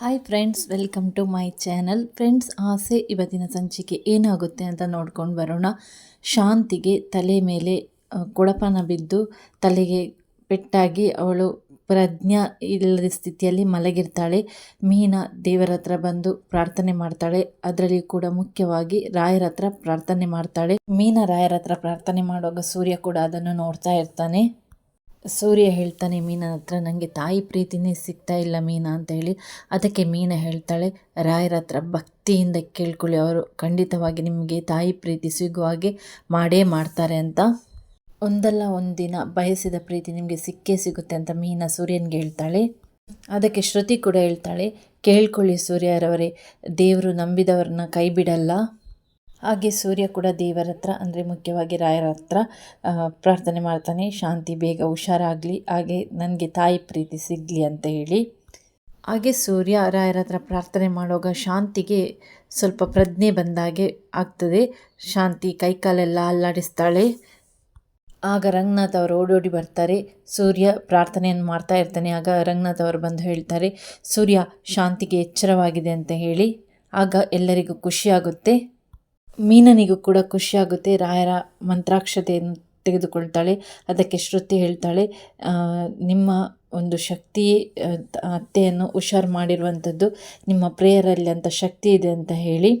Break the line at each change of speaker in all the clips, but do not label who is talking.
Hi friends welcome to my channel friends ಆಸೆ ಇವತ್ತಿನ ಸಂಚಿಕೆ ಏನಾಗುತ್ತೆ ಅಂತ ನೋಡ್ಕೊಂಡು ಬರೋಣ. ಶಾಂತಿಗೆ ತಲೆ ಮೇಲೆ ಕೊಡಪನ ಬಿದ್ದು ತಲೆಗೆ ಪೆಟ್ಟಾಗಿ ಅವಳು ಪ್ರಜ್ಞಾ ಇಲ್ಲದ ಸ್ಥಿತಿಯಲ್ಲಿ ಮಲಗಿರ್ತಾಳೆ. ಮೀನಾ ದೇವರ ಹತ್ರ ಬಂದು ಪ್ರಾರ್ಥನೆ ಮಾಡ್ತಾಳೆ. ಅದರಲ್ಲಿ ಕೂಡ ಮುಖ್ಯವಾಗಿ ರಾಯರ ಹತ್ರ ಪ್ರಾರ್ಥನೆ ಮಾಡ್ತಾಳೆ. ಮೀನಾ ರಾಯರ ಹತ್ರ ಪ್ರಾರ್ಥನೆ ಮಾಡುವಾಗ ಸೂರ್ಯ ಕೂಡ ಅದನ್ನು ನೋಡ್ತಾ ಇರ್ತಾನೆ. ಸೂರ್ಯ ಹೇಳ್ತಾನೆ ಮೀನನ ಹತ್ರ ನನಗೆ ತಾಯಿ ಪ್ರೀತಿನೇ ಸಿಗ್ತಾ ಇಲ್ಲ ಮೀನಾ ಅಂತ ಹೇಳಿ ಅದಕ್ಕೆ ಮೀನ ಹೇಳ್ತಾಳೆ, ರಾಯರ ಹತ್ರ ಭಕ್ತಿಯಿಂದ ಕೇಳ್ಕೊಳ್ಳಿ, ಅವರು ಖಂಡಿತವಾಗಿ ನಿಮಗೆ ತಾಯಿ ಪ್ರೀತಿ ಸಿಗುವ ಹಾಗೆ ಮಾಡೇ ಮಾಡ್ತಾರೆ ಅಂತ. ಒಂದಲ್ಲ ಒಂದಿನ ಬಯಸಿದ ಪ್ರೀತಿ ನಿಮಗೆ ಸಿಕ್ಕೇ ಸಿಗುತ್ತೆ ಅಂತ ಮೀನ ಸೂರ್ಯನಿಗೆ ಹೇಳ್ತಾಳೆ. ಅದಕ್ಕೆ ಶ್ರುತಿ ಕೂಡ ಹೇಳ್ತಾಳೆ, ಕೇಳ್ಕೊಳ್ಳಿ ಸೂರ್ಯರವರೇ, ದೇವರು ನಂಬಿದವ್ರನ್ನ ಕೈ ಬಿಡಲ್ಲ ಹಾಗೆ ಸೂರ್ಯ ಕೂಡ ದೇವರ ಹತ್ರ, ಅಂದರೆ ಮುಖ್ಯವಾಗಿ ರಾಯರ ಹತ್ರ ಪ್ರಾರ್ಥನೆ ಮಾಡ್ತಾನೆ. ಶಾಂತಿ, ಬೇಗ, ಹುಷಾರಾಗಲಿ. ಹಾಗೆ ನನಗೆ ತಾಯಿ ಪ್ರೀತಿ ಸಿಗಲಿ ಅಂತ ಹೇಳಿ. ಹಾಗೆ ಸೂರ್ಯ ರಾಯರ ಹತ್ರ ಪ್ರಾರ್ಥನೆ ಮಾಡುವಾಗ ಶಾಂತಿಗೆ ಸ್ವಲ್ಪ ಪ್ರಜ್ಞೆ ಬಂದಾಗೆ ಆಗ್ತದೆ. ಶಾಂತಿ ಕೈಕಾಲೆಲ್ಲ ಅಲ್ಲಾಡಿಸ್ತಾಳೆ. ಆಗ ರಂಗನಾಥ್ ಅವರು ಓಡೋಡಿ ಬರ್ತಾರೆ. ಸೂರ್ಯ ಪ್ರಾರ್ಥನೆಯನ್ನು ಮಾಡ್ತಾ ಇರ್ತಾನೆ. ಆಗ ರಂಗನಾಥ್ ಅವರು ಬಂದು ಹೇಳ್ತಾರೆ, ಸೂರ್ಯ, ಶಾಂತಿಗೆ ಎಚ್ಚರವಾಗಿದೆ ಅಂತ ಹೇಳಿ. ಆಗ ಎಲ್ಲರಿಗೂ ಖುಷಿಯಾಗುತ್ತೆ ಮೀನನಿಗೂ ಕೂಡ ಖುಷಿಯಾಗುತ್ತೆ. ರಾಯರ ಮಂತ್ರಾಕ್ಷತೆಯನ್ನು ತೆಗೆದುಕೊಳ್ತಾಳೆ, ಅದಕ್ಕೆ ಶ್ರುತಿ ಹೇಳ್ತಾಳೆ ನಿಮ್ಮ ಒಂದು ಶಕ್ತಿ ಅತ್ತೆಯನ್ನು ಹುಷಾರು ಮಾಡಿರುವಂಥದ್ದು, ನಿಮ್ಮ ಪ್ರೇಯರಲ್ಲಿ ಅಂತ ಶಕ್ತಿ ಇದೆ ಅಂತ ಹೇಳಿ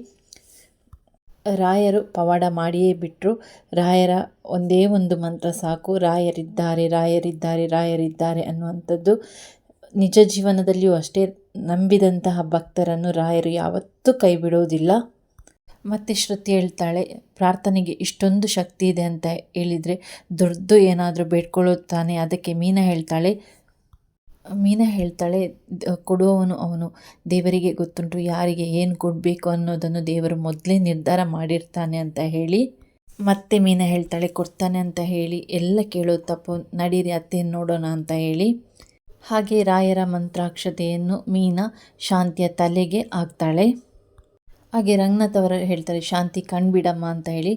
ರಾಯರು ಪವಾಡ ಮಾಡಿಯೇ ಬಿಟ್ಟರು ರಾಯರ ಒಂದೇ ಒಂದು ಮಂತ್ರ ಸಾಕು, ರಾಯರಿದ್ದಾರೆ ರಾಯರಿದ್ದಾರೆ ರಾಯರಿದ್ದಾರೆ ಅನ್ನುವಂಥದ್ದು ನಿಜ ಜೀವನದಲ್ಲಿಯೂ ಅಷ್ಟೇ ನಂಬಿದಂತಹ ಭಕ್ತರನ್ನು ರಾಯರು ಯಾವತ್ತೂ ಕೈ ಬಿಡೋದಿಲ್ಲ ಮತ್ತೆ ಶ್ರುತಿ ಹೇಳ್ತಾಳೆ, ಪ್ರಾರ್ಥನೆಗೆ ಇಷ್ಟೊಂದು ಶಕ್ತಿ ಇದೆ ಅಂತ ಹೇಳಿದರೆ ದೊಡ್ಡದು ಏನಾದರೂ ಬೇಡ್ಕೊಳ್ಳುತ್ತಾನೆ ಅದಕ್ಕೆ ಮೀನಾ ಹೇಳ್ತಾಳೆ ಮೀನಾ ಹೇಳ್ತಾಳೆ ಕೊಡುವವನು ಅವನು. ದೇವರಿಗೆ ಗೊತ್ತುಂಟು ಯಾರಿಗೆ ಏನು ಕೊಡಬೇಕು ಅನ್ನೋದನ್ನು ದೇವರು ಮೊದಲೇ ನಿರ್ಧಾರ ಮಾಡಿರ್ತಾನೆ ಅಂತ ಹೇಳಿ, ಮತ್ತೆ ಮೀನಾ ಹೇಳ್ತಾಳೆ, ಕೊಡ್ತಾನೆ ಅಂತ ಹೇಳಿ, ಎಲ್ಲ ಕೇಳೋ ತಪ್ಪು. ನಡೀರಿ ಅತ್ತೆಯನ್ನು ನೋಡೋಣ ಅಂತ ಹೇಳಿ. ಹಾಗೆ ರಾಯರ ಮಂತ್ರಾಕ್ಷತೆಯನ್ನು ಮೀನಾ ಶಾಂತಿಯ ತಲೆಗೆ ಹಾಕ್ತಾಳೆ. ಹಾಗೆ ರಂಗನಾಥ್ ಅವರು ಹೇಳ್ತಾರೆ, ಶಾಂತಿ ಕಣ್ಬಿಡಮ್ಮ ಅಂತ ಹೇಳಿ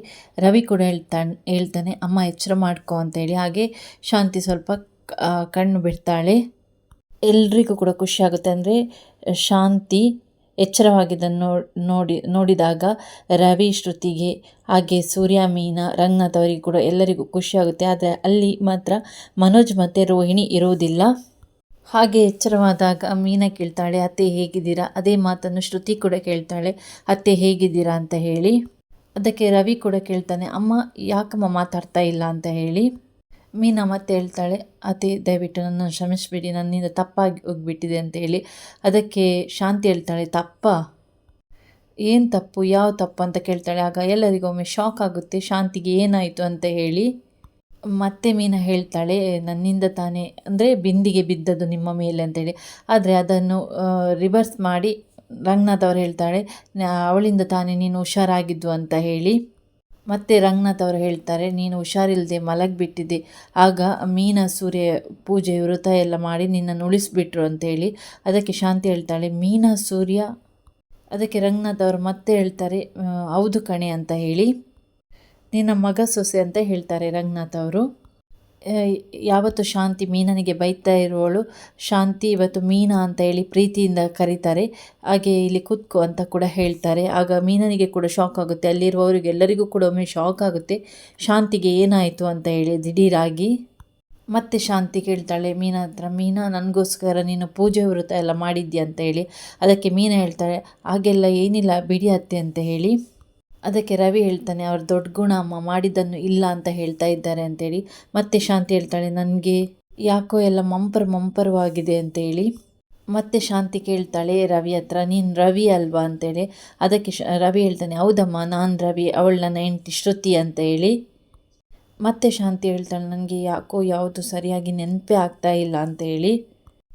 ರವಿ ಕೂಡ ಹೇಳ್ತಾನೆ ಹೇಳ್ತಾನೆ, ಅಮ್ಮ ಎಚ್ಚರ ಮಾಡ್ಕೋ ಅಂತ ಹೇಳಿ. ಹಾಗೆ ಶಾಂತಿ ಸ್ವಲ್ಪ ಕಣ್ಣು ಬಿಡ್ತಾಳೆ. ಎಲ್ರಿಗೂ ಕೂಡ ಖುಷಿಯಾಗುತ್ತೆ ಅಂದರೆ ಶಾಂತಿ ಎಚ್ಚರವಾಗಿದ್ದನ್ನು ನೋಡಿ, ನೋಡಿದಾಗ ರವಿ, ಶ್ರುತಿಗೆ, ಹಾಗೆ ಸೂರ್ಯ, ಮೀನಾ, ರಂಗನಾಥ್ ಅವರಿಗೆ ಕೂಡ ಎಲ್ಲರಿಗೂ ಖುಷಿಯಾಗುತ್ತೆ ಆದರೆ ಅಲ್ಲಿ ಮಾತ್ರ ಮನೋಜ್ ಮತ್ತು ರೋಹಿಣಿ ಇರೋದಿಲ್ಲ. ಹಾಗೆ ಎಚ್ಚರವಾದಾಗ ಮೀನಾ ಕೇಳ್ತಾಳೆ, ಅತ್ತೆ ಹೇಗಿದ್ದೀರಾ? ಅದೇ ಮಾತನ್ನು ಶ್ರುತಿ ಕೂಡ ಕೇಳ್ತಾಳೆ, ಅತ್ತೆ ಹೇಗಿದ್ದೀರಾ? ಅಂತ ಹೇಳಿ. ಅದಕ್ಕೆ ರವಿ ಕೂಡ ಕೇಳ್ತಾನೆ, ಅಮ್ಮ, ಯಾಕಮ್ಮ ಮಾತಾಡ್ತಾ ಇಲ್ಲ? ಅಂತ ಹೇಳಿ. ಮೀನಾ ಮತ್ತೆ ಹೇಳ್ತಾಳೆ, ಅತ್ತೆ, ದಯವಿಟ್ಟು ನನ್ನನ್ನು ಕ್ಷಮಿಸ್ಬಿಡಿ, ನನ್ನಿಂದ ತಪ್ಪಾಗಿ ಹೋಗ್ಬಿಟ್ಟಿದೆ ಅಂತ ಹೇಳಿ. ಅದಕ್ಕೆ ಶಾಂತಿ ಹೇಳ್ತಾಳೆ, ತಪ್ಪ? ಏನು ತಪ್ಪು? ಯಾವ ತಪ್ಪು? ಅಂತ ಕೇಳ್ತಾಳೆ, ಆಗ ಎಲ್ಲರಿಗೊಮ್ಮೆ ಶಾಕ್ ಆಗುತ್ತೆ, ಶಾಂತಿಗೆ ಏನಾಯಿತು? ಅಂತ ಹೇಳಿ. ಮತ್ತೆ ಮೀನಾ ಹೇಳ್ತಾಳೆ, ನನ್ನಿಂದ ತಾನೇ, ಅಂದರೆ ಬಿಂದಿಗೆ ಬಿದ್ದದ್ದು ನಿಮ್ಮ ಮೇಲೆ ಅಂತೇಳಿ. ಆದರೆ ಅದನ್ನು ರಿವರ್ಸ್ ಮಾಡಿ ರಂಗನಾಥ್ ಅವರು ಹೇಳ್ತಾಳೆ ಅವಳಿಂದ ತಾನೇ ನೀನು ಹುಷಾರಾಗಿದ್ದು ಅಂತ ಹೇಳಿ. ಮತ್ತೆ ರಂಗನಾಥ್ ಅವರು ಹೇಳ್ತಾರೆ, ನೀನು ಹುಷಾರಿಲ್ಲದೆ ಮಲಗಿಬಿಟ್ಟಿದ್ದೆ, ಆಗ ಮೀನಾ ಸೂರ್ಯ ಪೂಜೆ ವ್ರತ ಎಲ್ಲ ಮಾಡಿ ನಿನ್ನನ್ನು ಉಳಿಸ್ಬಿಟ್ರು ಅಂತೇಳಿ. ಅದಕ್ಕೆ ಶಾಂತಿ ಹೇಳ್ತಾಳೆ, ಮೀನಾ ಸೂರ್ಯ? ಅದಕ್ಕೆ ರಂಗನಾಥ್ ಅವರು ಮತ್ತೆ ಹೇಳ್ತಾರೆ, ಹೌದು ಕಣೆ ಅಂತ ಹೇಳಿ. ನಿನ್ನ ಮಗ ಸೊಸೆ ಅಂತ ಹೇಳ್ತಾರೆ ರಂಗನಾಥ್ ಅವರು. ಯಾವತ್ತು ಶಾಂತಿ ಮೀನನಿಗೆ ಬೈತಾ ಇರುವವಳು ಶಾಂತಿ ಇವತ್ತು ಮೀನಾ ಅಂತ ಹೇಳಿ ಪ್ರೀತಿಯಿಂದ ಕರೀತಾರೆ. ಹಾಗೆ ಇಲ್ಲಿ ಕುತ್ಕೋ ಅಂತ ಕೂಡ ಹೇಳ್ತಾರೆ. ಆಗ ಮೀನನಿಗೆ ಕೂಡ ಶಾಕ್ ಆಗುತ್ತೆ. ಅಲ್ಲಿರುವವರಿಗೆ ಎಲ್ಲರಿಗೂ ಕೂಡ ಒಮ್ಮೆ ಶಾಕ್ ಆಗುತ್ತೆ. ಶಾಂತಿಗೆ ಏನಾಯಿತು ಅಂತ ಹೇಳಿ ದಿಢೀರಾಗಿ. ಮತ್ತೆ ಶಾಂತಿ ಕೇಳ್ತಾಳೆ, ಮೀನಾ ಹತ್ರ, ಮೀನಾ, ನನಗೋಸ್ಕರ ನೀನು ಪೂಜೆ ವ್ರತ ಎಲ್ಲ ಮಾಡಿದ್ಯಾ? ಅಂತ ಹೇಳಿ. ಅದಕ್ಕೆ ಮೀನಾ ಹೇಳ್ತಾಳೆ ಹಾಗೆಲ್ಲ ಏನಿಲ್ಲ, ಬಿಡಿ ಅತ್ತೆ, ಅಂತ ಹೇಳಿ. ಅದಕ್ಕೆ ರವಿ ಹೇಳ್ತಾನೆ, ಅವ್ರ ದೊಡ್ಡ ಗುಣ ಅಮ್ಮ ಮಾಡಿದ್ದನ್ನು ಇಲ್ಲ ಅಂತ ಹೇಳ್ತಾ ಇದ್ದಾರೆ ಅಂತೇಳಿ. ಮತ್ತೆ ಶಾಂತಿ ಹೇಳ್ತಾಳೆ, ನನಗೆ ಯಾಕೋ ಎಲ್ಲ ಮಂಪರ್ ಮಂಪರವಾಗಿದೆ ಅಂತೇಳಿ. ಮತ್ತೆ ಶಾಂತಿ ಕೇಳ್ತಾಳೆ, ರವಿ ಹತ್ರ, ನೀನು ರವಿ ಅಲ್ವಾ? ಅಂತೇಳಿ. ಅದಕ್ಕೆ ಶ, ರವಿ ಹೇಳ್ತಾನೆ, ಹೌದಮ್ಮ, ನಾನು ರವಿ, ಅವಳು ನನ್ನ ಹೆಂಡತಿ ಶ್ರುತಿ ಅಂತ ಹೇಳಿ. ಮತ್ತೆ ಶಾಂತಿ ಹೇಳ್ತಾಳೆ, ನನಗೆ ಯಾಕೋ ಯಾವುದು ಸರಿಯಾಗಿ ನೆನಪೇ ಆಗ್ತಾ ಇಲ್ಲ ಅಂತ ಹೇಳಿ.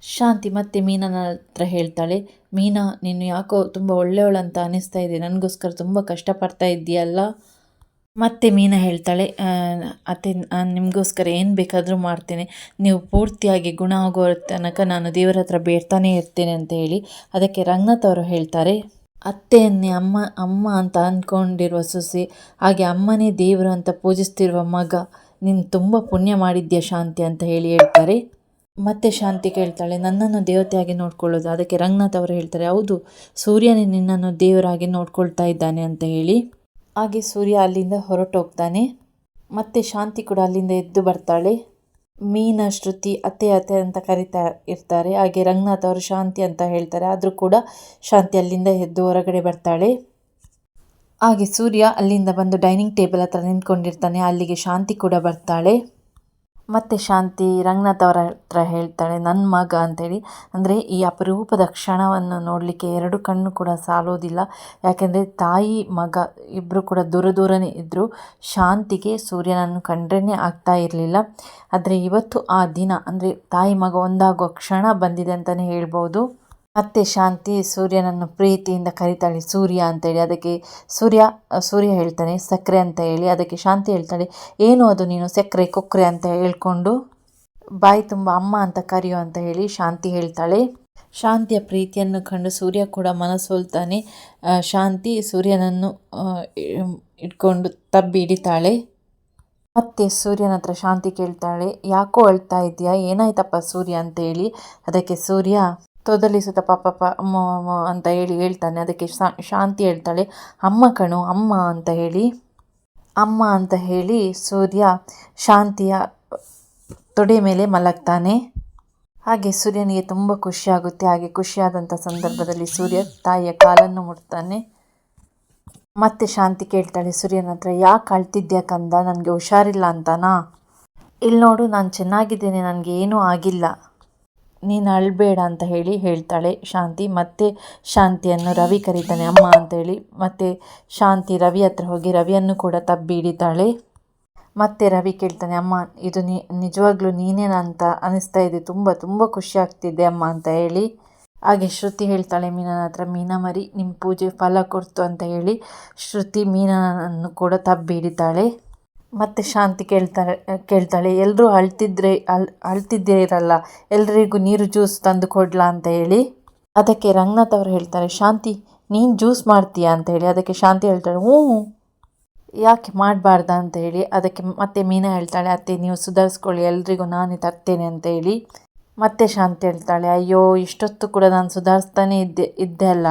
ಶಾಂತಿ, ಮತ್ತೆ ಮೀನನ ಹತ್ರ ಹೇಳ್ತಾಳೆ, ಮೀನಾ, ನೀನು ಯಾಕೋ ತುಂಬ ಒಳ್ಳೆಯವಳಂತ ಅನಿಸ್ತಾ ಇದೆ, ನನಗೋಸ್ಕರ ತುಂಬ ಕಷ್ಟಪಡ್ತಾ ಇದ್ದೀಯಲ್ಲ? ಮತ್ತೆ ಮೀನಾ ಹೇಳ್ತಾಳೆ ಅತ್ತೆ ನಾನು ನಿಮಗೋಸ್ಕರ ಏನು ಬೇಕಾದರೂ ಮಾಡ್ತೇನೆ, ನೀವು ಪೂರ್ತಿಯಾಗಿ ಗುಣ ಆಗೋ ತನಕ ನಾನು ದೇವರ ಹತ್ರ ಬೇಡ್ತಾನೇ ಇರ್ತೇನೆ ಅಂತ ಹೇಳಿ, ಅದಕ್ಕೆ ರಂಗನಾಥ್ ಅವರು ಹೇಳ್ತಾರೆ, ಅತ್ತೆಯನ್ನೇ ಅಮ್ಮ ಅಮ್ಮ ಅಂತ ಅಂದ್ಕೊಂಡಿರುವ ಸೊಸೆ, ಹಾಗೆ ಅಮ್ಮನೇ ದೇವರು ಅಂತ ಪೂಜಿಸ್ತಿರುವ ಮಗ, ನೀನು ತುಂಬ ಪುಣ್ಯ ಮಾಡಿದ್ಯಾ ಶಾಂತಿ? ಅಂತ ಹೇಳಿ ಹೇಳ್ತಾರೆ. ಮತ್ತೆ ಶಾಂತಿ ಕೇಳ್ತಾಳೆ, ನನ್ನನ್ನು ದೇವತೆಯಾಗಿ ನೋಡ್ಕೊಳ್ಳೋದು. ಅದಕ್ಕೆ ರಂಗನಾಥ್ ಅವರು ಹೇಳ್ತಾರೆ, ಹೌದು, ಸೂರ್ಯನೇ ನಿನ್ನನ್ನು ದೇವರಾಗಿ ನೋಡ್ಕೊಳ್ತಾ ಇದ್ದಾನೆ ಅಂತ ಹೇಳಿ. ಹಾಗೆ ಸೂರ್ಯ ಅಲ್ಲಿಂದ ಹೊರಟೋಗ್ತಾನೆ. ಮತ್ತೆ ಶಾಂತಿ ಕೂಡ ಅಲ್ಲಿಂದ ಎದ್ದು ಬರ್ತಾಳೆ. ಮೀನ, ಶ್ರುತಿ, ಅತ್ತೆ ಅತ್ತೆ ಅಂತ ಕರಿತಾ ಇರ್ತಾರೆ. ಹಾಗೆ ರಂಗನಾಥ್ ಅವರು ಶಾಂತಿ ಅಂತ ಹೇಳ್ತಾರೆ. ಆದರೂ ಕೂಡ ಶಾಂತಿ ಅಲ್ಲಿಂದ ಎದ್ದು ಹೊರಗಡೆ ಬರ್ತಾಳೆ. ಹಾಗೆ ಸೂರ್ಯ ಅಲ್ಲಿಂದ ಬಂದು ಡೈನಿಂಗ್ ಟೇಬಲ್ ಹತ್ರ ನಿಂತ್ಕೊಂಡಿರ್ತಾನೆ. ಅಲ್ಲಿಗೆ ಶಾಂತಿ ಕೂಡ ಬರ್ತಾಳೆ. ಮತ್ತೆ ಶಾಂತಿ ರಂಗನಾಥ್ ಅವರ ಹತ್ರ ಹೇಳ್ತಾಳೆ ನನ್ನ ಮಗ ಅಂತೇಳಿ. ಅಂದರೆ ಈ ಅಪರೂಪದ ಕ್ಷಣವನ್ನು ನೋಡಲಿಕ್ಕೆ ಎರಡು ಕಣ್ಣು ಕೂಡ ಸಾಲೋದಿಲ್ಲ. ಯಾಕೆಂದರೆ ತಾಯಿ, ಮಗ ಇಬ್ಬರು ಕೂಡ ದೂರ ದೂರನೇ ಇದ್ದರು ಶಾಂತಿಗೆ ಸೂರ್ಯನನ್ನು ಕಂಡ್ರೇ ಆಗ್ತಾ ಇರಲಿಲ್ಲ. ಆದರೆ ಇವತ್ತು ಆ ದಿನ, ಅಂದರೆ ತಾಯಿ, ಮಗ ಒಂದಾಗುವ ಕ್ಷಣ ಬಂದಿದೆ ಅಂತಲೇ ಹೇಳ್ಬೋದು. ಮತ್ತೆ ಶಾಂತಿ ಸೂರ್ಯನನ್ನು ಪ್ರೀತಿಯಿಂದ ಕರಿತಾಳೆ, ಸೂರ್ಯ ಅಂತೇಳಿ. ಅದಕ್ಕೆ ಸೂರ್ಯ ಸೂರ್ಯ ಹೇಳ್ತಾನೆ ಸಕ್ಕರೆ ಅಂತ ಹೇಳಿ. ಅದಕ್ಕೆ ಶಾಂತಿ ಹೇಳ್ತಾಳೆ, ಏನು ಅದು ನೀನು ಸಕ್ಕರೆ ಕೊಕ್ಕರೆ ಅಂತ ಹೇಳ್ಕೊಂಡು ಬಾಯಿ ತುಂಬ ಅಮ್ಮ ಅಂತ ಕರೆಯೋ ಅಂತ ಹೇಳಿ ಶಾಂತಿ ಹೇಳ್ತಾಳೆ. ಶಾಂತಿಯ ಪ್ರೀತಿಯನ್ನು ಕಂಡು ಸೂರ್ಯ ಕೂಡ ಮನಸೋಲ್ತಾನೆ. ಶಾಂತಿ ಸೂರ್ಯನನ್ನು ಇಟ್ಕೊಂಡು ತಬ್ಬಿ ಹಿಡಿತಾಳೆ. ಮತ್ತೆ ಸೂರ್ಯನ ಹತ್ರ ಶಾಂತಿ ಕೇಳ್ತಾಳೆ, ಯಾಕೋ ಅಳ್ತಾ ಇದೆಯಾ ಏನಾಯ್ತಪ್ಪ ಸೂರ್ಯ? ಅಂತ ಹೇಳಿ. ಅದಕ್ಕೆ ಸೂರ್ಯ ತೊದಲಿಸುತ್ತ ಪಾಪ ಅಮ್ಮ ಅಮ್ಮ ಅಂತ ಹೇಳಿ ಹೇಳ್ತಾನೆ. ಅದಕ್ಕೆ ಶಾಂತಿ ಹೇಳ್ತಾಳೆ. ಅಮ್ಮ ಕಣು, ಅಮ್ಮ ಅಂತ ಹೇಳಿ, ಅಮ್ಮ ಅಂತ ಹೇಳಿ ಸೂರ್ಯ ಶಾಂತಿಯ ತೊಡೆ ಮೇಲೆ ಮಲಗ್ತಾನೆ. ಹಾಗೆ ಸೂರ್ಯನಿಗೆ ತುಂಬ ಖುಷಿಯಾಗುತ್ತೆ ಹಾಗೆ ಖುಷಿಯಾದಂಥ ಸಂದರ್ಭದಲ್ಲಿ ಸೂರ್ಯ ತಾಯಿಯ ಕಾಲನ್ನು ಮುಟ್ತಾನೆ. ಮತ್ತೆ ಶಾಂತಿ ಕೇಳ್ತಾಳೆ. ಸೂರ್ಯನ ಹತ್ರ, ಯಾಕೆ ಅಳ್ತಿದ್ಯಾ ಕಂದ? ನನಗೆ ಹುಷಾರಿಲ್ಲ ಅಂತನಾ? ಇಲ್ಲಿ ನೋಡು ನಾನು ಚೆನ್ನಾಗಿದ್ದೇನೆ. ನನಗೆ ಏನೂ ಆಗಿಲ್ಲ. ನೀನು ಅಳಬೇಡ ಅಂತ ಹೇಳಿ ಹೇಳ್ತಾಳೆ ಶಾಂತಿ. ಮತ್ತೆ ಶಾಂತಿಯನ್ನು ರವಿ ಕರೀತಾನೆ. ಅಮ್ಮ ಅಂತೇಳಿ ಮತ್ತೆ ಶಾಂತಿ ರವಿ ಹತ್ರ ಹೋಗಿ ರವಿಯನ್ನು ಕೂಡ ತಬ್ಬಿ ಹಿಡಿತಾಳೆ ಮತ್ತೆ ರವಿ ಕೇಳ್ತಾನೆ, ಅಮ್ಮ, ಇದು ನೀ, ನಿಜವಾಗ್ಲೂ ನೀನೇನಾ ಅಂತ ಅನಿಸ್ತಾ ಇದೆ. ತುಂಬ ತುಂಬ ಖುಷಿ ಆಗ್ತಿದೆ ಅಮ್ಮ ಅಂತ ಹೇಳಿ. ಹಾಗೆ ಶ್ರುತಿ ಹೇಳ್ತಾಳೆ ಮೀನನ ಹತ್ರ ಮೀನಾ ಮರಿ ನಿಮ್ಮ ಪೂಜೆ ಫಲ ಕೊಡ್ತು ಅಂತ ಹೇಳಿ ಶ್ರುತಿ ಮೀನನನ್ನು ಕೂಡ ತಬ್ಬಿ ಹಿಡಿತಾಳೆ ಮತ್ತೆ ಶಾಂತಿ ಕೇಳ್ತಾರೆ, ಕೇಳ್ತಾಳೆ ಎಲ್ಲರೂ ಅಳ್ತಿದ್ರೆ, ಅಳ್ ಅಳ್ತಿದ್ದೀರಲ್ಲ ಎಲ್ರಿಗೂ ನೀರು ಜ್ಯೂಸ್ ತಂದು ಕೊಡ್ಲಾ ಅಂತ ಹೇಳಿ ಅದಕ್ಕೆ ರಂಗನಾಥ್ ಅವರು ಹೇಳ್ತಾರೆ, ಶಾಂತಿ, ನೀನು ಜ್ಯೂಸ್ ಮಾಡ್ತೀಯಾ? ಅಂತ ಹೇಳಿ ಅದಕ್ಕೆ ಶಾಂತಿ ಹೇಳ್ತಾಳೆ ಹ್ಞೂ, ಯಾಕೆ ಮಾಡಬಾರ್ದ? ಅಂತ ಹೇಳಿ ಅದಕ್ಕೆ ಮತ್ತೆ ಮೀನಾ ಹೇಳ್ತಾಳೆ, ಅತ್ತೆ, ನೀವು ಸುಧಾರಿಸ್ಕೊಳ್ಳಿ, ಎಲ್ರಿಗೂ ನಾನೇ ತರ್ತೇನೆ ಅಂತ ಹೇಳಿ ಮತ್ತೆ ಶಾಂತಿ ಹೇಳ್ತಾಳೆ, ಅಯ್ಯೋ, ಇಷ್ಟೊತ್ತು ಕೂಡ ನಾನು ಸುಧಾರಿಸ್ತಾನೆ ಇದ್ದೆ ಇದ್ದೆ ಅಲ್ಲ,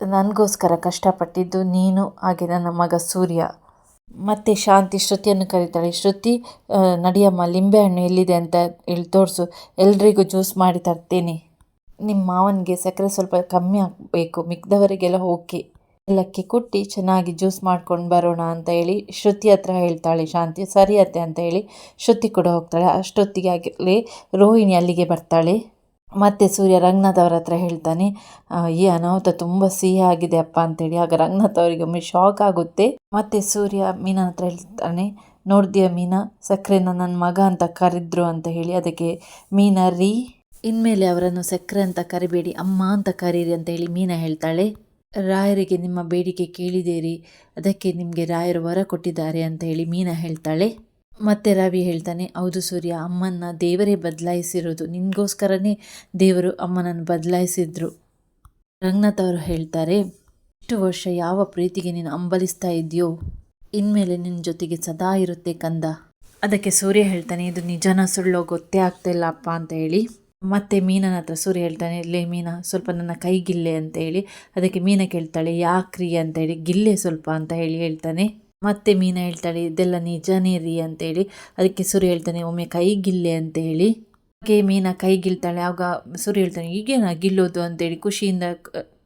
ನನಗೋಸ್ಕರ ಕಷ್ಟಪಟ್ಟಿದ್ದು ನೀನು, ಹಾಗೆ ನನ್ನ ಮಗ ಸೂರ್ಯ. ಮತ್ತೆ ಶಾಂತಿ ಶ್ರುತಿಯನ್ನು ಕರೀತಾಳೆ. ಶ್ರುತಿ ನಡಿಯಮ್ಮ ಲಿಂಬೆಹಣ್ಣು ಎಲ್ಲಿದೆ ಅಂತ ಹೇಳಿ ತೋರಿಸು. ಎಲ್ರಿಗೂ ಜ್ಯೂಸ್ ಮಾಡಿ ತರ್ತೇನೆ. ನಿಮ್ಮ ಮಾವನಿಗೆ ಸಕ್ಕರೆ ಸ್ವಲ್ಪ ಕಮ್ಮಿ ಆಗಬೇಕು ಮಿಕ್ದವರಿಗೆಲ್ಲ ಓಕೆ. ಎಲ್ಲಕ್ಕೆ ಕುಟ್ಟಿ ಚೆನ್ನಾಗಿ ಜ್ಯೂಸ್ ಮಾಡ್ಕೊಂಡು ಬರೋಣ ಅಂತ ಹೇಳಿ ಶ್ರುತಿ ಹತ್ರ ಹೇಳ್ತಾಳೆ. ಶಾಂತಿ, ಸರಿ ಅತ್ತೆ ಅಂತ ಹೇಳಿ ಶ್ರುತಿ ಕೂಡ ಹೋಗ್ತಾಳೆ. ಅಷ್ಟೊತ್ತಿಗೆ ಆಗಲಿ ರೋಹಿಣಿ ಅಲ್ಲಿಗೆ ಬರ್ತಾಳೆ. ಮತ್ತೆ ಸೂರ್ಯ ರಂಗನಾಥ್ ಅವರ ಹತ್ರ ಹೇಳ್ತಾನೆ ಈ ಅನಾಹುತ ತುಂಬ ಸಿಹಿ ಆಗಿದೆ ಅಪ್ಪ ಅಂತೇಳಿ. ಆಗ ರಂಗನಾಥ್ ಅವರಿಗೆ ಒಮ್ಮೆ ಶಾಕ್ ಆಗುತ್ತೆ. ಮತ್ತೆ ಸೂರ್ಯ ಮೀನಾ ಹತ್ರ ಹೇಳ್ತಾನೆ, ನೋಡ್ದ್ಯಾ ಮೀನಾ ಸಕ್ಕರೆನ ನನ್ನ ಮಗ ಅಂತ ಕರೆದ್ರು ಅಂತ ಹೇಳಿ. ಅದಕ್ಕೆ, ಮೀನಾ ರೀ, ಇನ್ಮೇಲೆ ಅವರನ್ನು ಸಕ್ಕರೆ ಅಂತ ಕರಿಬೇಡಿ, ಅಮ್ಮ ಅಂತ ಕರೀರಿ ಅಂತ ಹೇಳಿ ಮೀನಾ ಹೇಳ್ತಾಳೆ. ರಾಯರಿಗೆ, ನಿಮ್ಮ ಬೇಡಿಕೆ ಕೇಳಿದೇರಿ ಅದಕ್ಕೆ ನಿಮಗೆ ರಾಯರು ವರ ಕೊಟ್ಟಿದ್ದಾರೆ ಅಂತ ಹೇಳಿ ಮೀನಾ ಹೇಳ್ತಾಳೆ. ಮತ್ತೆ ರವಿ ಹೇಳ್ತಾನೆ, ಹೌದು ಸೂರ್ಯ, ಅಮ್ಮನ್ನ ದೇವರೇ ಬದಲಾಯಿಸಿರೋದು. ನಿನಗೋಸ್ಕರನೇ ದೇವರು ಅಮ್ಮನನ್ನು ಬದಲಾಯಿಸಿದ್ರು. ರಂಗನಾಥ್ ಅವರು ಹೇಳ್ತಾರೆ, ಇಷ್ಟು ವರ್ಷ ಯಾವ ಪ್ರೀತಿಗೆ ನೀನು ಅಂಬಲಿಸ್ತಾ ಇದೆಯೋ? ಇನ್ಮೇಲೆ ನಿನ್ನ ಜೊತೆಗೆ ಸದಾ ಇರುತ್ತೆ ಕಂದ. ಅದಕ್ಕೆ ಸೂರ್ಯ ಹೇಳ್ತಾನೆ, ಇದು ನಿಜನ ಸುಳ್ಳೋ ಗೊತ್ತೇ ಆಗ್ತಿಲ್ಲ ಅಪ್ಪ ಅಂತ ಹೇಳಿ. ಮತ್ತೆ ಮೀನನ ಹತ್ರ ಸೂರ್ಯ ಹೇಳ್ತಾನೆ, ಲೇ ಮೀನ, ಸ್ವಲ್ಪ ನನ್ನ ಕೈ ಗಿಲ್ಲೆ ಅಂತ ಹೇಳಿ. ಅದಕ್ಕೆ ಮೀನ ಕೇಳ್ತಾಳೆ, ಯಾಕ್ರಿ? ಅಂತ ಹೇಳಿ, ಗಿಲ್ಲೆ ಸ್ವಲ್ಪ ಅಂತ ಹೇಳಿ ಹೇಳ್ತಾನೆ. ಮತ್ತೆ ಮೀನ ಹೇಳ್ತಾಳೆ, ಇದೆಲ್ಲ ನಿಜನೇ ರೀ ಅಂತೇಳಿ. ಅದಕ್ಕೆ ಸುರಿ ಹೇಳ್ತಾನೆ, ಒಮ್ಮೆ ಕೈ ಗಿಲ್ಲೆ ಅಂತ ಹೇಳಿ ಹಾಗೆ ಮೀನ ಕೈ ಗಿಲ್ತಾಳೆ, ಆಗ ಸುರಿ ಹೇಳ್ತಾನೆ, ಈಗೇನ ಗಿಲ್ಲೋದು? ಅಂತೇಳಿ ಖುಷಿಯಿಂದ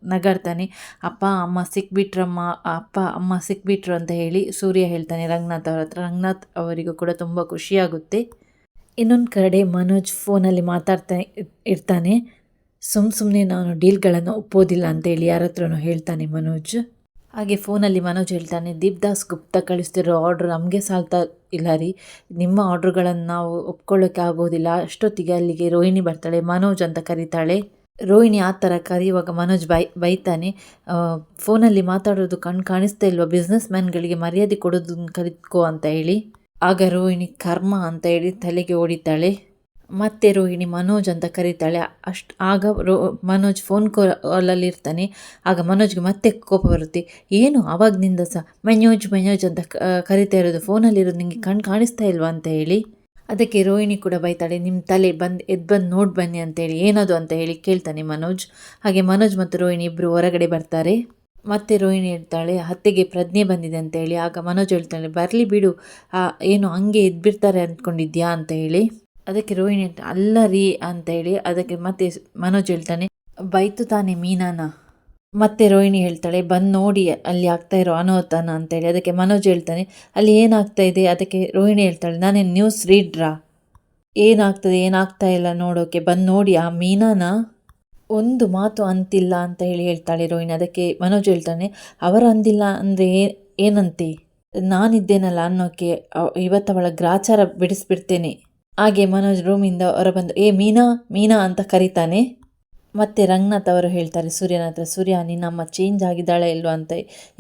ನಗಾಡ್ತಾನೆ. ಅಪ್ಪ, ಅಮ್ಮ ಸಿಕ್ಬಿಟ್ರಮ್ಮ, ಅಪ್ಪ, ಅಮ್ಮ ಸಿಕ್ಬಿಟ್ರು ಅಂತ ಹೇಳಿ ಸೂರ್ಯ ಹೇಳ್ತಾನೆ ರಂಗನಾಥ್ ಅವ್ರ ಹತ್ರ. ರಂಗನಾಥ್ ಅವರಿಗೂ ಕೂಡ ತುಂಬ ಖುಷಿಯಾಗುತ್ತೆ. ಇನ್ನೊಂದು ಕಡೆ ಮನೋಜ್ ಫೋನಲ್ಲಿ ಮಾತಾಡ್ತಾ ಇರ್- ಇರ್ತಾನೆ. ಸುಮ್ಮ ಸುಮ್ಮನೆ ನಾನು ಡೀಲ್ಗಳನ್ನು ಒಪ್ಪೋದಿಲ್ಲ ಅಂತೇಳಿ ಯಾರ ಹತ್ರನೂ ಹೇಳ್ತಾನೆ ಮನೋಜ್. ಹಾಗೆ ಫೋನಲ್ಲಿ ಮನೋಜ್ ಹೇಳ್ತಾನೆ ದೀಪ್ದಾಸ್ ಗುಪ್ತಾ ಕಳಿಸ್ತಿರೋ ಆರ್ಡ್ರ್ ನಮಗೆ ಸಾಲ್ತಾ ಇಲ್ಲ ರೀ. ನಿಮ್ಮ ಆರ್ಡ್ರ್ಗಳನ್ನು ನಾವು ಒಪ್ಕೊಳ್ಳೋಕ್ಕೆ ಆಗೋದಿಲ್ಲ. ಅಷ್ಟೊತ್ತಿಗೆ ಅಲ್ಲಿಗೆ ರೋಹಿಣಿ ಬರ್ತಾಳೆ, ಮನೋಜ್ ಅಂತ ಕರೀತಾಳೆ. ರೋಹಿಣಿ ಆ ಥರ ಕರೆಯುವಾಗ ಮನೋಜ್ ಬೈ, ಬೈತಾನೆ ಫೋನಲ್ಲಿ ಮಾತಾಡೋದು ಕಣ್ ಕಾಣಿಸ್ತಾ ಇಲ್ವ? ಬಿಸ್ನೆಸ್ ಮ್ಯಾನ್ಗಳಿಗೆ ಮರ್ಯಾದೆ ಕೊಡೋದನ್ನು ಕಲಿತ್ಕೋ ಅಂತ ಹೇಳಿ. ಆಗ ರೋಹಿಣಿ, ಕರ್ಮ ಅಂತ ಹೇಳಿ ತಲೆಗೆ ಹೊಡಿತಾಳೆ ಮತ್ತೆ ರೋಹಿಣಿ ಮನೋಜ್ ಅಂತ ಕರೀತಾಳೆ. ಅಷ್ಟು, ಆಗ ರೋ, ಮನೋಜ್ ಫೋನ್ ಕಾಲಲ್ಲಿ ಇರ್ತಾನೆ. ಆಗ ಮನೋಜ್ಗೆ ಮತ್ತೆ ಕೋಪ ಬರುತ್ತೆ. ಏನು ಆವಾಗಿನಿಂದ ಸಹ ಮನೋಜ್ ಮನೋಜ್ ಅಂತ ಕರಿತಾ ಇರೋದು ಫೋನಲ್ಲಿರೋದು ನಿಮಗೆ ಕಣ್ಣು ಕಾಣಿಸ್ತಾ ಇಲ್ವಾ ಅಂತ ಹೇಳಿ. ಅದಕ್ಕೆ ರೋಹಿಣಿ ಕೂಡ ಬೈತಾಳೆ ನಿಮ್ಮ ತಲೆ ಬಂದು ಎದ್ದು ಬಂದು ನೋಡಿ ಬನ್ನಿ ಅಂತೇಳಿ ಏನದು ಅಂತ ಹೇಳಿ ಕೇಳ್ತಾನೆ ಮನೋಜ್. ಹಾಗೆ ಮನೋಜ್ ಮತ್ತು ರೋಹಿಣಿ ಇಬ್ಬರು ಹೊರಗಡೆ ಬರ್ತಾರೆ. ಮತ್ತೆ ರೋಹಿಣಿ ಹೇಳ್ತಾಳೆ, ಹತ್ತೆಗೆ ಪ್ರಜ್ಞೆ ಬಂದಿದೆ ಅಂತ ಹೇಳಿ. ಆಗ ಮನೋಜ್ ಹೇಳ್ತಾಳೆ, ಬರಲಿ ಬಿಡು. ಏನು ಹಂಗೆ ಎದ್ಬಿಡ್ತಾರೆ ಅಂದ್ಕೊಂಡಿದ್ಯಾ? ಅಂತ ಹೇಳಿ. ಅದಕ್ಕೆ ರೋಹಿಣಿ ಅಲ್ಲ ರೀ ಅಂತ ಹೇಳಿ ಅದಕ್ಕೆ ಮತ್ತೆ ಮನೋಜ್ ಹೇಳ್ತಾನೆ, ಬೈತು ತಾನೆ ಮೀನಾನ? ಮತ್ತೆ ರೋಹಿಣಿ ಹೇಳ್ತಾಳೆ, ಬಂದು ನೋಡಿ ಅಲ್ಲಿ ಆಗ್ತಾ ಇರೋ ಅಂತ ಹೇಳಿ. ಅದಕ್ಕೆ ಮನೋಜ್ ಹೇಳ್ತಾನೆ, ಅಲ್ಲಿ ಏನಾಗ್ತಾ ಇದೆ? ಅದಕ್ಕೆ ರೋಹಿಣಿ ಹೇಳ್ತಾಳೆ ನಾನೇನು ನ್ಯೂಸ್ ರೀಡ್ರಾ ಏನಾಗ್ತದೆ? ಏನಾಗ್ತಾ ಇಲ್ಲ ನೋಡೋಕೆ, ಬಂದು ನೋಡಿ ಆ ಮೀನಾನ? ಒಂದು ಮಾತು ಅಂತಿಲ್ಲ ಅಂತ ಹೇಳಿ ಹೇಳ್ತಾಳೆ ರೋಹಿಣಿ. ಅದಕ್ಕೆ ಮನೋಜ್ ಹೇಳ್ತಾನೆ, ಅವರು ಅಂದಿಲ್ಲ ಅಂದರೆ ಏನಂತೆ? ನಾನಿದ್ದೇನಲ್ಲ ಅನ್ನೋಕ್ಕೆ ಇವತ್ತವಳ ಗ್ರಾಚಾರ ಬಿಡಿಸ್ಬಿಡ್ತೇನೆ. ಹಾಗೆ ಮನೋಜ್ ರೂಮಿಂದ ಹೊರಬಂದು, ಏ ಮೀನಾ ಮೀನಾ ಅಂತ ಕರೀತಾನೆ? ಮತ್ತೆ ರಂಗನಾಥ್ ಅವರು ಹೇಳ್ತಾರೆ, ಸೂರ್ಯನ ಹತ್ರ, ಸೂರ್ಯ, ನಿನ್ನಮ್ಮ ಚೇಂಜ್ ಆಗಿದ್ದಾಳೆ ಇಲ್ವಾ ಅಂತ,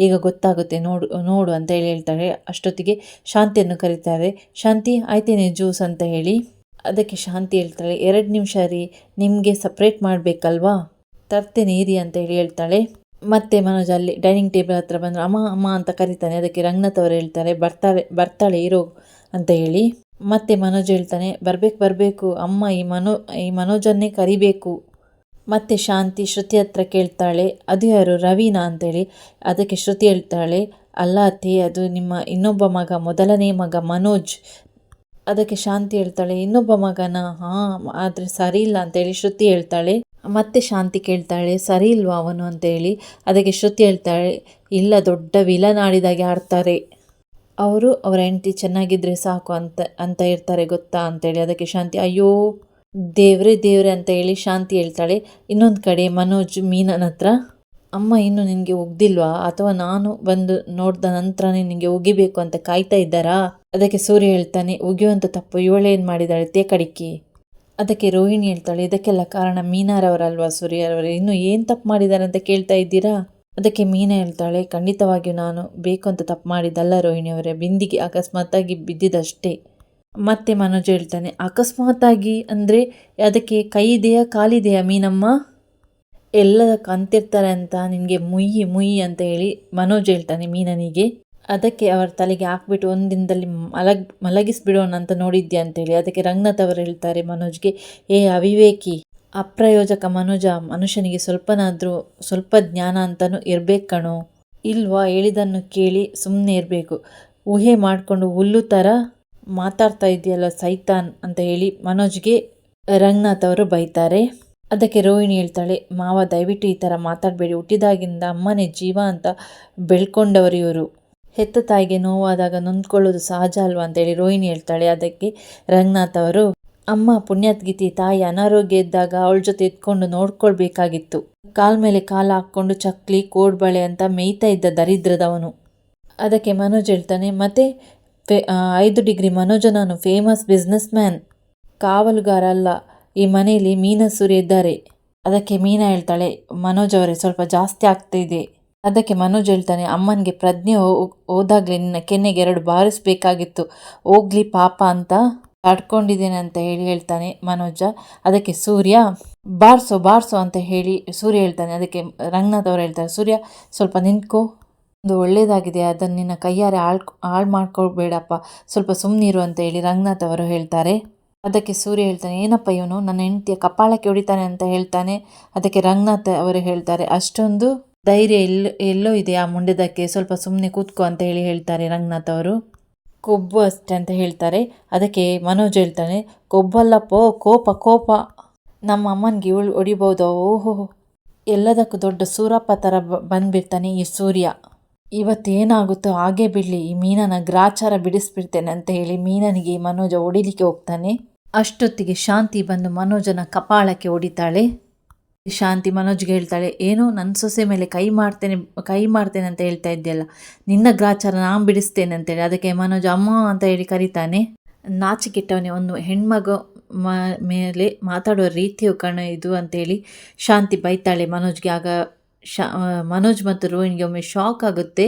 ಈಗ ಗೊತ್ತಾಗುತ್ತೆ, ನೋಡು ನೋಡು ಅಂತ ಹೇಳಿ ಹೇಳ್ತಾರೆ. ಅಷ್ಟೊತ್ತಿಗೆ ಶಾಂತಿಯನ್ನು ಕರೀತಾರೆ. ಶಾಂತಿ, ಆಯ್ತೇನೆ, ಜ್ಯೂಸ್ ಅಂತ ಹೇಳಿ. ಅದಕ್ಕೆ ಶಾಂತಿ ಹೇಳ್ತಾಳೆ, ಎರಡು ನಿಮಿಷ ರೀ ನಿಮಗೆ ಸಪ್ರೇಟ್ ಮಾಡಬೇಕಲ್ವಾ? ತರ್ತೇನೆ, ಇರಿ ಅಂತ ಹೇಳಿ ಹೇಳ್ತಾಳೆ. ಮತ್ತೆ ಮನೋಜ್ ಅಲ್ಲಿ ಡೈನಿಂಗ್ ಟೇಬಲ್ ಹತ್ರ ಬಂದರೆ ಅಮ್ಮ ಅಮ್ಮ ಅಂತ ಕರೀತಾನೆ. ಅದಕ್ಕೆ ರಂಗನಾಥ್ ಅವರು ಹೇಳ್ತಾರೆ, ಬರ್ತಾರೆ, ಬರ್ತಾಳೆ, ಇರೋ ಅಂತ ಹೇಳಿ. ಮತ್ತೆ ಮನೋಜ್ ಹೇಳ್ತಾನೆ, ಬರಬೇಕು ಬರಬೇಕು, ಅಮ್ಮ ಈ ಮನೋ, ಈ ಮನೋಜನ್ನೇ ಕರಿಬೇಕು. ಮತ್ತೆ ಶಾಂತಿ ಶ್ರುತಿ ಹತ್ರ ಕೇಳ್ತಾಳೆ, ಅದು ಯಾರು? ರವೀನಾ ಅಂತೇಳಿ. ಅದಕ್ಕೆ ಶ್ರುತಿ ಹೇಳ್ತಾಳೆ, ಅಲ್ಲ ಅತ್ತೆ, ಅದು ನಿಮ್ಮ ಇನ್ನೊಬ್ಬ ಮಗ, ಮೊದಲನೇ ಮಗ ಮನೋಜ್. ಅದಕ್ಕೆ ಶಾಂತಿ ಹೇಳ್ತಾಳೆ, ಇನ್ನೊಬ್ಬ ಮಗನ? ಹಾಂ, ಆದರೆ ಸರಿ ಇಲ್ಲ ಅಂತೇಳಿ ಶ್ರುತಿ ಹೇಳ್ತಾಳೆ. ಮತ್ತೆ ಶಾಂತಿ ಕೇಳ್ತಾಳೆ, ಸರಿ ಇಲ್ವಾ ಅವನು ಅಂತೇಳಿ. ಅದಕ್ಕೆ ಶ್ರುತಿ ಹೇಳ್ತಾಳೆ, ಇಲ್ಲ, ದೊಡ್ಡ ವಿಲನ್ ಆಡಿದಾಗೆ ಆಡ್ತಾರೆ. ಅವರು ಅವರ ಹೆಂಡತಿ ಚೆನ್ನಾಗಿದ್ದರೆ ಸಾಕು ಅಂತ ಅಂತ ಇರ್ತಾರೆ ಗೊತ್ತಾ ಅಂತೇಳಿ. ಅದಕ್ಕೆ ಶಾಂತಿ, ಅಯ್ಯೋ, ದೇವ್ರೆ ದೇವ್ರೆ ಅಂತ ಹೇಳಿ ಶಾಂತಿ ಹೇಳ್ತಾಳೆ. ಇನ್ನೊಂದು ಕಡೆ ಮನೋಜ್ ಮೀನನ ಹತ್ರ, ಅಮ್ಮ, ಇನ್ನು ನಿನಗೆ ಒಗ್ದಿಲ್ವಾ ಅಥವಾ ನಾನು ಬಂದು ನೋಡಿದ ನಂತರನೇ ನಿನಗೆ ಒಗಿಬೇಕು ಅಂತ ಕಾಯ್ತಾ ಇದ್ದಾರಾ? ಅದಕ್ಕೆ ಸೂರ್ಯ ಹೇಳ್ತಾನೆ ಒಗಿಯುವಂಥ ತಪ್ಪು ಇವಳೇನು ಮಾಡಿದಾಳೆ? ಕಡಿಕೆ. ಅದಕ್ಕೆ ರೋಹಿಣಿ ಹೇಳ್ತಾಳೆ, ಇದಕ್ಕೆಲ್ಲ ಕಾರಣ ಮೀನಾರವರಲ್ವಾ ಸೂರ್ಯರವರು ಇನ್ನು ಏನು ತಪ್ಪು ಮಾಡಿದ್ದಾರೆ ಅಂತ ಕೇಳ್ತಾ ಇದ್ದೀರಾ? ಅದಕ್ಕೆ ಮೀನಾ ಹೇಳ್ತಾಳೆ, ಖಂಡಿತವಾಗಿಯೂ ನಾನು ಬೇಕು ಅಂತ ತಪ್ಪು ಮಾಡಿದ್ದಲ್ಲ ರೋಹಿಣಿಯವರೇ, ಬಿಂದಿಗೆ ಅಕಸ್ಮಾತಾಗಿ ಬಿದ್ದಿದ್ದಷ್ಟೇ. ಮತ್ತೆ ಮನೋಜ್ ಹೇಳ್ತಾನೆ ಅಕಸ್ಮಾತಾಗಿ ಅಂದರೆ ಅದಕ್ಕೆ ಕೈ ಇದೆಯಾ ಕಾಲಿದೆಯಾ ಮೀನಮ್ಮ? ಎಲ್ಲದಕ್ಕೆ ಅಂತಿರ್ತಾರೆ ಅಂತ ನಿನಗೆ ಮುಯ್ಯಿ ಮುಯ್ಯಿ ಅಂತ ಹೇಳಿ ಮನೋಜ್ ಹೇಳ್ತಾನೆ ಮೀನನಿಗೆ. ಅದಕ್ಕೆ ಅವರ ತಲೆಗೆ ಹಾಕ್ಬಿಟ್ಟು ಒಂದು ದಿನದಲ್ಲಿ ಮಲಗ್, ಮಲಗಿಸ್ಬಿಡೋಣ ಅಂತ ನೋಡಿದ್ದೆ ಅಂತೇಳಿ ಅದಕ್ಕೆ ರಂಗನಾಥ್ ಅವರು ಹೇಳ್ತಾರೆ ಮನೋಜ್ಗೆ, ಏ ಅವಿವೇಕಿ ಅಪ್ರಯೋಜಕ ಮನೋಜ ಮನುಷ್ಯನಿಗೆ ಸ್ವಲ್ಪನಾದರೂ ಸ್ವಲ್ಪ ಜ್ಞಾನ ಅಂತಲೂ ಇರಬೇಕು ಕಣೋ. ಇಲ್ವಾ? ಹೇಳಿದನ್ನು ಕೇಳಿ ಸುಮ್ಮನೆ ಇರಬೇಕು. ಊಹೆ ಮಾಡಿಕೊಂಡು ಹುಲ್ಲು ಥರ ಮಾತಾಡ್ತಾ ಇದೆಯಲ್ಲ ಸೈತಾನ್ ಅಂತ ಹೇಳಿ ಮನೋಜ್ಗೆ ರಂಗನಾಥ್ ಅವರು ಬೈತಾರೆ. ಅದಕ್ಕೆ ರೋಹಿಣಿ ಹೇಳ್ತಾಳೆ, ಮಾವ ದಯವಿಟ್ಟು ಈ ಥರ ಮಾತಾಡಬೇಡಿ. ಹುಟ್ಟಿದಾಗಿಂದ ಅಮ್ಮನೇ ಜೀವ ಅಂತ ಬೆಳ್ಕೊಂಡವರು ಇವರು. ಹೆತ್ತ ತಾಯಿಗೆ ನೋವಾದಾಗ ನೊಂದ್ಕೊಳ್ಳೋದು ಸಹಜ ಅಲ್ವಾ ಅಂತೇಳಿ ರೋಹಿಣಿ ಹೇಳ್ತಾಳೆ. ಅದಕ್ಕೆ ರಂಗನಾಥ್ ಅವರು ಅಮ್ಮ ಪುಣ್ಯಾತ್ಗಿತಿ ತಾಯಿ ಅನಾರೋಗ್ಯ ಇದ್ದಾಗ ಅವಳ ಜೊತೆ ಎತ್ಕೊಂಡು ನೋಡ್ಕೊಳ್ಬೇಕಾಗಿತ್ತು. ಕಾಲ್ ಮೇಲೆ ಕಾಲು ಹಾಕ್ಕೊಂಡು ಚಕ್ಲಿ, ಕೋಡ್ಬಳೆ ಅಂತ ಮೇಯ್ತಾ ಇದ್ದ ದರಿದ್ರದವನು. ಅದಕ್ಕೆ ಮನೋಜ್ ಹೇಳ್ತಾನೆ, ಮತ್ತೆ ಫೆ ಐದು ಡಿಗ್ರಿ ಮನೋಜ ನಾನು ಫೇಮಸ್ ಬಿಸ್ನೆಸ್ ಮ್ಯಾನ್ ಕಾವಲುಗಾರ ಅಲ್ಲ, ಈ ಮನೆಯಲ್ಲಿ ಮೀನಾ ಸೂರ್ಯ ಇದ್ದಾರೆ. ಅದಕ್ಕೆ ಮೀನಾ ಹೇಳ್ತಾಳೆ, ಮನೋಜ್ ಅವರೇ, ಸ್ವಲ್ಪ ಜಾಸ್ತಿ ಆಗ್ತಾ ಇದೆ. ಅದಕ್ಕೆ ಮನೋಜ್ ಹೇಳ್ತಾನೆ, ಅಮ್ಮನಿಗೆ ಪ್ರಜ್ಞೆ ಹೋದಾಗ್ಲೇ ನಿನ್ನ ಕೆನ್ನೆಗೆ ಎರಡು ಬಾರಿಸಬೇಕಾಗಿತ್ತು. ಹೋಗ್ಲಿ ಪಾಪ ಅಂತ. ತಡ್ಕೊಂಡಿದ್ದೇನೆ ಅಂತ ಹೇಳಿ ಹೇಳ್ತಾನೆ ಮನೋಜ. ಅದಕ್ಕೆ ಸೂರ್ಯ, ಬಾರ್ಸೋ ಬಾರ್ಸೋ ಅಂತ ಹೇಳಿ ಸೂರ್ಯ ಹೇಳ್ತಾನೆ. ಅದಕ್ಕೆ ರಂಗನಾಥ್ ಅವರು ಹೇಳ್ತಾರೆ, ಸೂರ್ಯ, ಸ್ವಲ್ಪ ನಿಂತ್ಕೋ. ಒಂದು ಒಳ್ಳೇದಾಗಿದೆ. ಅದನ್ನು ನಿನ್ನ ಕೈಯಾರೆ ಆಳ್ ಹಾಳು ಮಾಡ್ಕೊಳ್ಬೇಡಪ್ಪ ಸ್ವಲ್ಪ ಸುಮ್ಮನಿರು ಅಂತ ಹೇಳಿ ರಂಗನಾಥ್ ಅವರು ಹೇಳ್ತಾರೆ. ಅದಕ್ಕೆ ಸೂರ್ಯ ಹೇಳ್ತಾನೆ, ಏನಪ್ಪ ಇವನು? ನನ್ನ ಹೆಂಡತಿಯ ಕಪಾಳಕ್ಕೆ ಹೊಡಿತಾನೆ ಅಂತ ಹೇಳ್ತಾನೆ. ಅದಕ್ಕೆ ರಂಗನಾಥ್ ಅವರು ಹೇಳ್ತಾರೆ, ಅಷ್ಟೊಂದು ಧೈರ್ಯ ಎಲ್ಲೋ ಎಲ್ಲೋ ಇದೆ ಆ ಮುಂಡೆದಕ್ಕೆ. ಸ್ವಲ್ಪ ಸುಮ್ಮನೆ ಕೂತ್ಕೋ ಅಂತ ಹೇಳಿ ಹೇಳ್ತಾರೆ ರಂಗನಾಥ್ ಅವರು. ಕೊಬ್ಬು ಅಷ್ಟೆ ಅಂತ ಹೇಳ್ತಾರೆ. ಅದಕ್ಕೆ ಮನೋಜ್ ಹೇಳ್ತಾನೆ, ಕೊಬ್ಬಲ್ಲಪ್ಪೋ, ಕೋಪ ಕೋಪ. ನಮ್ಮ ಅಮ್ಮನಿಗೆ ಇವಳು ಹೊಡಿಬೋದು ಓಹೋ. ಎಲ್ಲದಕ್ಕೂ ದೊಡ್ಡ ಸೂರಪ್ಪ ಥರ ಬಂದ್ಬಿಡ್ತಾನೆ ಈ ಸೂರ್ಯ. ಇವತ್ತೇನಾಗುತ್ತೋ ಹಾಗೆ ಬಿಡಲಿ. ಈ ಮೀನನ ಗ್ರಾಚಾರ ಬಿಡಿಸ್ಬಿಡ್ತೇನೆ ಅಂತ ಹೇಳಿ ಮೀನನಿಗೆ ಮನೋಜ ಹೊಡಿಲಿಕ್ಕೆ ಹೋಗ್ತಾನೆ. ಅಷ್ಟೊತ್ತಿಗೆ ಶಾಂತಿ ಬಂದು ಮನೋಜನ ಕಪಾಳಕ್ಕೆ ಹೊಡಿತಾಳೆ. ಶಾಂತಿ ಮನೋಜ್ಗೆ ಹೇಳ್ತಾಳೆ, ಏನು ನನ್ನ ಸೊಸೆ ಮೇಲೆ ಕೈ ಮಾಡ್ತೇನೆ ಕೈ ಮಾಡ್ತೇನೆ ಅಂತ ಹೇಳ್ತಾ ಇದ್ದೆಯಲ್ಲ ನಿನ್ನ ಗ್ರಾಚಾರ ನಾನು ಬಿಡಿಸ್ತೇನೆ ಅಂತೇಳಿ ಅದಕ್ಕೆ ಮನೋಜ್ ಅಮ್ಮ ಅಂತ ಹೇಳಿ ಕರೀತಾನೆ. ನಾಚಿಕೆಟ್ಟವನೇ ಒಂದು ಹೆಣ್ಮಗ ಮೇಲೆ ಮಾತಾಡುವ ರೀತಿಯು ಕಣ ಇದು ಅಂತೇಳಿ ಶಾಂತಿ ಬೈತಾಳೆ ಮನೋಜ್ಗೆ. ಆಗ ಶಾ ಮನೋಜ್ ಮತ್ತು ರೋಹಿಣಿಗೆ ಒಮ್ಮೆ ಶಾಕ್ ಆಗುತ್ತೆ.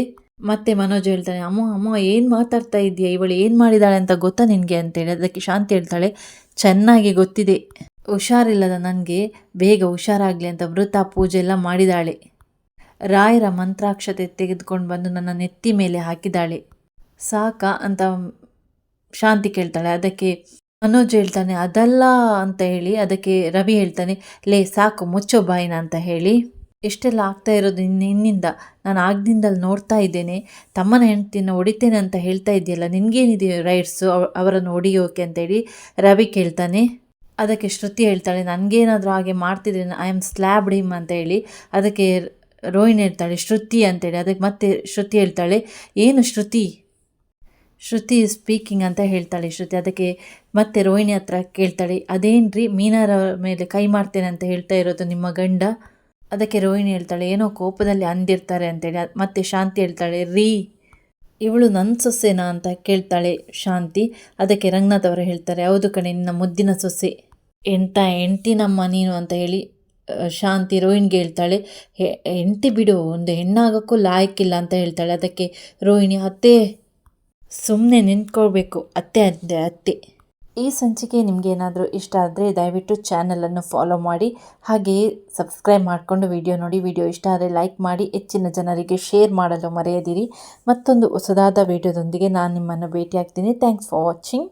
ಮತ್ತೆ ಮನೋಜ್ ಹೇಳ್ತಾನೆ, ಅಮ್ಮ ಅಮ್ಮ, ಏನು ಮಾತಾಡ್ತಾ ಇದೆಯಾ ಇವಳು ಏನು ಮಾಡಿದಾಳೆ ಅಂತ ಗೊತ್ತಾ ನಿನಗೆ? ಅಂತೇಳಿ ಅದಕ್ಕೆ ಶಾಂತಿ ಹೇಳ್ತಾಳೆ, ಚೆನ್ನಾಗಿ ಗೊತ್ತಿದೆ. ಹುಷಾರಿಲ್ಲದ ನನಗೆ ಬೇಗ ಹುಷಾರಾಗಲಿ ಅಂತ ಮೃತ ಪೂಜೆ ಎಲ್ಲ ಮಾಡಿದಾಳೆ. ರಾಯರ ಮಂತ್ರಾಕ್ಷತೆ ತೆಗೆದುಕೊಂಡು ಬಂದು ನನ್ನ ನೆತ್ತಿ ಮೇಲೆ ಹಾಕಿದಾಳೆ. ಸಾಕ ಅಂತ ಶಾಂತಿ ಕೇಳ್ತಾಳೆ. ಅದಕ್ಕೆ ಮನೋಜ್ ಹೇಳ್ತಾನೆ, ಅದಲ್ಲ ಅಂತ ಹೇಳಿ, ಅದಕ್ಕೆ ರವಿ ಹೇಳ್ತಾನೆ, ಲೇ, ಸಾಕು, ಮುಚ್ಚೋ ಬಾಯಿನ ಅಂತ ಹೇಳಿ. ಎಷ್ಟೆಲ್ಲ ಆಗ್ತಾ ಇರೋದು ನಿನ್ನಿಂದ ನಾನು ಆಗ್ದಿಂದಲ್ಲಿ ನೋಡ್ತಾ ಇದ್ದೇನೆ. ತಮ್ಮನ ಹೆಂಡ್ತಿನ ಹೊಡಿತೇನೆ ಅಂತ ಹೇಳ್ತಾ ಇದೆಯಲ್ಲ ನಿನಗೇನಿದೆಯೋ ರೈಡ್ಸು ಅವರನ್ನು ಹೊಡಿಯೋಕೆ ಅಂತೇಳಿ ರವಿ ಕೇಳ್ತಾನೆ. ಅದಕ್ಕೆ ಶ್ರುತಿ ಹೇಳ್ತಾಳೆ, ನನಗೇನಾದರೂ ಹಾಗೆ ಮಾಡ್ತಿದ್ರೆ ಐ ಆಮ್ ಸ್ಲ್ಯಾಬ್ಡ್ ಹಿಮ್ ಅಂತ ಹೇಳಿ ಅದಕ್ಕೆ ರೋಹಿಣಿ ಹೇಳ್ತಾಳೆ, ಶ್ರುತಿ ಅಂತೇಳಿ ಅದಕ್ಕೆ ಮತ್ತೆ ಶ್ರುತಿ ಹೇಳ್ತಾಳೆ, ಏನು ಶ್ರುತಿ? ಶ್ರುತಿ ಸ್ಪೀಕಿಂಗ್ ಅಂತ ಹೇಳ್ತಾಳೆ ಶ್ರುತಿ, ಅದಕ್ಕೆ ಮತ್ತೆ ರೋಹಿಣಿ ಹತ್ರ ಕೇಳ್ತಾಳೆ, ಅದೇನ್ರಿ ಮೀನಾರ ಮೇಲೆ ಕೈ ಮಾಡ್ತೇನೆ ಅಂತ ಹೇಳ್ತಾ ಇರೋದು ನಿಮ್ಮ ಗಂಡ? ಅದಕ್ಕೆ ರೋಹಿಣಿ ಹೇಳ್ತಾಳೆ, ಏನೋ ಕೋಪದಲ್ಲಿ ಅಂದಿರ್ತಾರೆ ಅಂತೇಳಿ ಮತ್ತೆ ಶಾಂತಿ ಹೇಳ್ತಾಳೆ, ರೀ, ಇವಳು ನನ್ನ ಸೊಸೆನಾ? ಅಂತ ಕೇಳ್ತಾಳೆ ಶಾಂತಿ, ಅದಕ್ಕೆ ರಂಗನಾಥ್ ಅವರು ಹೇಳ್ತಾರೆ, ಹೌದು ಕಣೆ, ನಿನ್ನ ಮುದ್ದಿನ ಸೊಸೆ. ಎಂತ ನಮ್ಮ ನೀನು ಅಂತ ಹೇಳಿ ಶಾಂತಿ ರೋಹಿಣಿಗೆ ಹೇಳ್ತಾಳೆ. "ಹೆ- ಹೆಂಡ್ತಿ ಬಿಡು, ಒಂದು ಹೆಣ್ಣಾಗೋಕ್ಕೂ ಲಾಯಕ್ಕಿಲ್ಲ ಅಂತ ಹೇಳ್ತಾಳೆ. ಅದಕ್ಕೆ ರೋಹಿಣಿ, ಅತ್ತೆ ಸುಮ್ಮನೆ ನಿಂತ್ಕೊಳ್ಬೇಕು. ಅತ್ತೆ ಅಂದೆ, ಅತ್ತೆ. ಈ ಸಂಚಿಕೆ ನಿಮಗೆ ಏನಾದರೂ ಇಷ್ಟ ಆದರೆ ದಯವಿಟ್ಟು ಚಾನಲನ್ನು ಫಾಲೋ ಮಾಡಿ ಹಾಗೆಯೇ ಸಬ್ಸ್ಕ್ರೈಬ್ ಮಾಡಿಕೊಂಡು ವಿಡಿಯೋ ನೋಡಿ. ವಿಡಿಯೋ ಇಷ್ಟ ಆದರೆ ಲೈಕ್ ಮಾಡಿ, ಹೆಚ್ಚಿನ ಜನರಿಗೆ ಶೇರ್ ಮಾಡಲು ಮರೆಯದಿರಿ. ಮತ್ತೊಂದು ಹೊಸದಾದ ವಿಡಿಯೋದೊಂದಿಗೆ ನಾನು ನಿಮ್ಮನ್ನು ಭೇಟಿಯಾಗ್ತೀನಿ. Thanks for watching